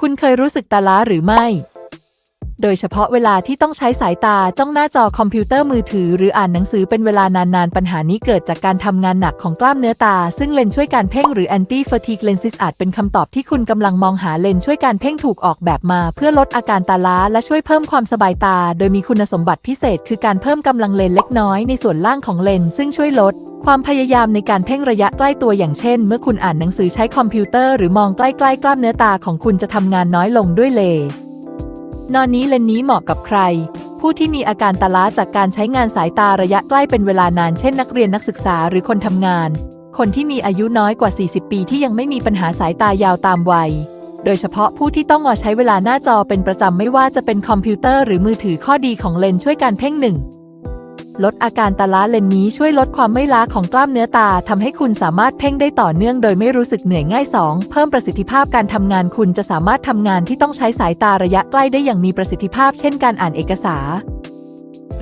คุณเคยรู้สึกตาล้าหรือไม่ โดยเฉพาะเวลาที่ต้องใช้สายตาจ้องหน้าจอคอมพิวเตอร์มือถือ หรืออ่านหนังสือเป็นเวลานานๆ ปัญหานี้เกิดจากการทำงานหนักของกล้ามเนื้อตา ซึ่งเลนช่วยการเพ่งหรือ anti fatigue lenses อาจเป็นคำตอบที่คุณกำลังมองหาเลนช่วยการเพ่งถูกออกแบบมา เพื่อลดอาการตาล้าและช่วยเพิ่มความสบายตา โดยมีคุณสมบัติพิเศษ คือการเพิ่มกำลังเลนเล็กน้อยในส่วนล่างของเลนซึ่งช่วยลด ความพยายามในการเพ่งระยะใกล้ตัวอย่างเช่น เมื่อคุณอ่านหนังสือใช้คอมพิวเตอร์หรือมองใกล้ๆกล้ามเนื้อตาของคุณจะทำงานน้อยลงด้วยเล นอนนี้เลนนี้เหมาะกับใคร ผู้ที่มีอาการตาล้าจากการใช้งานสายตาระยะใกล้เป็นเวลานานเช่นนักเรียนนักศึกษาหรือคนทำงาน คนที่มีอายุน้อยกว่า 40 ปีที่ยังไม่มีปัญหาสายตายาวตามวัย โดยเฉพาะผู้ที่ต้องอใช้เวลาหน้าจอเป็นประจำไม่ว่าจะเป็นคอมพิวเตอร์หรือมือถือข้อดีของเลนช่วยการเพ่งหนึ่ง ลดอาการตาล้าเลนนี้ช่วยลดความไม่ล้าของกล้ามเนื้อตาทำให้คุณสามารถเพ่งได้ต่อเนื่องโดยไม่รู้สึกเหนื่อยง่าย 2. เพิ่มประสิทธิภาพการทำงานคุณจะสามารถทำงานที่ต้องใช้สายตาระยะใกล้ได้อย่างมีประสิทธิภาพ เช่นการอ่านเอกสาร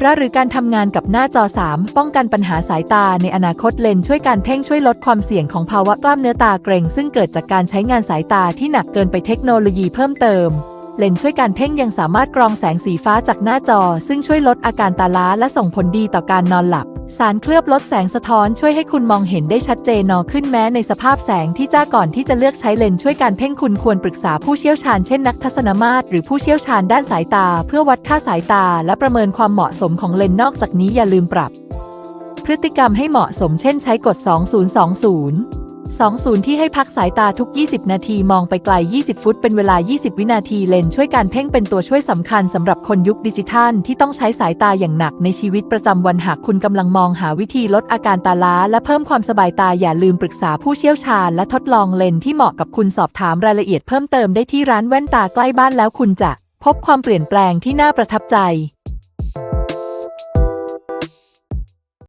และหรือการทำงานกับหน้าจอ 3 ป้องกันปัญหาสายตาในอนาคตเลนช่วยการเพ่งช่วยลดความเสี่ยงของภาวะกล้ามเนื้อตาเกร็ง ซึ่งเกิดจากการใช้งานสายตาที่หนักเกินไปเทคโนโลยีเพิ่มเติม เลนส์ช่วยการเพ่งยังสามารถกรองแสงสีฟ้าจากหน้าจอ ซึ่งช่วยลดอาการตาล้าและส่งผลดีต่อการนอนหลับ สารเคลือบลดแสงสะท้อนช่วยให้คุณมองเห็นได้ชัดเจนนอขึ้นแม้ในสภาพแสงที่จ้าก่อนที่จะเลือกใช้เลนส์ช่วยการเพ่งคุณควรปรึกษาผู้เชี่ยวชาญเช่นนักทัศนมาตรหรือผู้เชี่ยวชาญด้านสายตา เพื่อวัดค่าสายตา และประเมินความเหมาะสมของเลนส์นอกจากนี้อย่าลืมปรับ พฤติกรรมให้เหมาะสมเช่นใช้กฎ 2020 20 ที่ให้พักสายตาทุก 20 นาทีมองไปไกล 20 ฟุต เป็นเวลา 20 วินาทีเลนช่วยการเพ่งเป็นตัวช่วยสำคัญสำหรับคนยุคดิจิทัล ที่ต้องใช้สายตาอย่างหนักในชีวิตประจำวันหากคุณกำลังมองหาวิธีลดอาการตาล้า และเพิ่มความสบายตาอย่าลืมปรึกษาผู้เชี่ยวชาญ และทดลองเลนที่เหมาะกับคุณสอบถามรายละเอียดเพิ่มเติมได้ที่ร้านแว่นตาใกล้บ้านแล้วคุณจะ พบความเปลี่ยนแปลงที่น่าประทับใจ